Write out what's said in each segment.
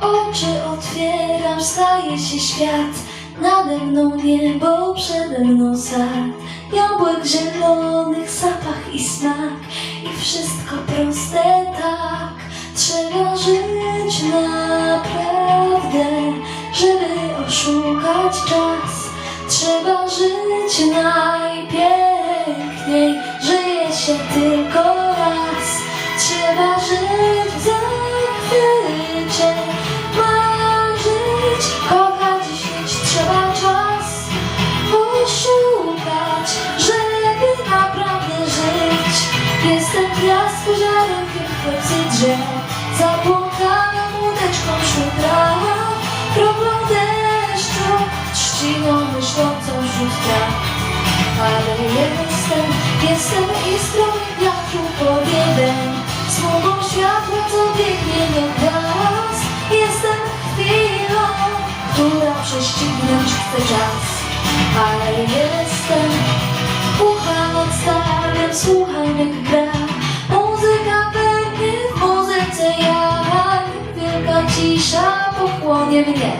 Oczy otwieram, staje się świat. Nade mną niebo, przede mną sad. Jabłek zielonych, zapach i smak. I wszystko proste tak. Trzeba żyć naprawdę Żeby oszukać czas. Trzeba żyć najpiękniej. Żyje się tylko Jestem ziarenkiem w końcu drzew. Zabłąkaną łódeczką wśród traw Kroplą deszczu, trzciną myślącą wśród traw Ale jestem, jestem iskrą i wiatru powiewem Smugą światła, co biegnie do gwiazd Jestem chwilą, która prześcignąć chce czas. Ale ucham odstawiam, słucham jak gra Muzyka we mnie, w muzyce ja. Wielka cisza pochłonie mnie.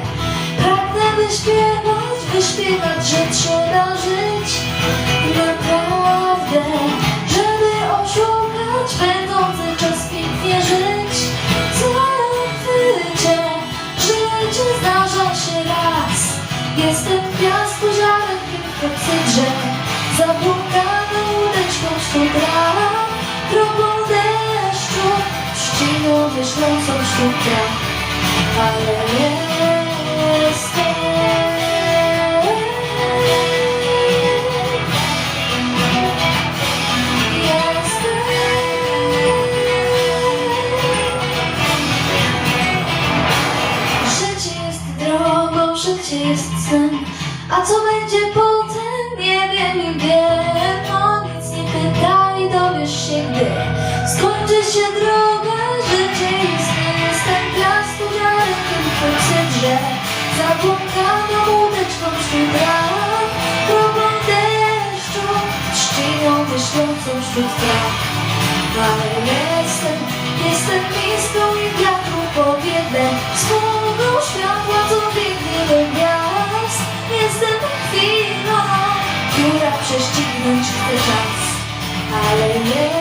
Pragnę wyśpiewać, wyśpiewać, że trzeba żyć. Naprawdę, żeby oszukać Będący czas pięknie żyć. Zachwycie, życie zdarza się raz. Jestem gwiazdą, w kopcy drzew Zabłąkaną łódeczką wśród traw Kroplą deszczu, trzciną wśród traw Ale jestem Życie jest drogą, życie jest snem A co będzie potem, się gdy Skończy się droga, życie istnieje Jestem gwiazdą, ziarenkiem w końcu drzew Zabłąkaną łódeczką wśród traw Kroplą deszczu, trzciną myślącą wśród traw ale jestem, jestem miską i wiatru powiewem Smugą światła, co biegnie do gwiazd. Jestem chwilą, która prześcignąć chce czas. Ale jestem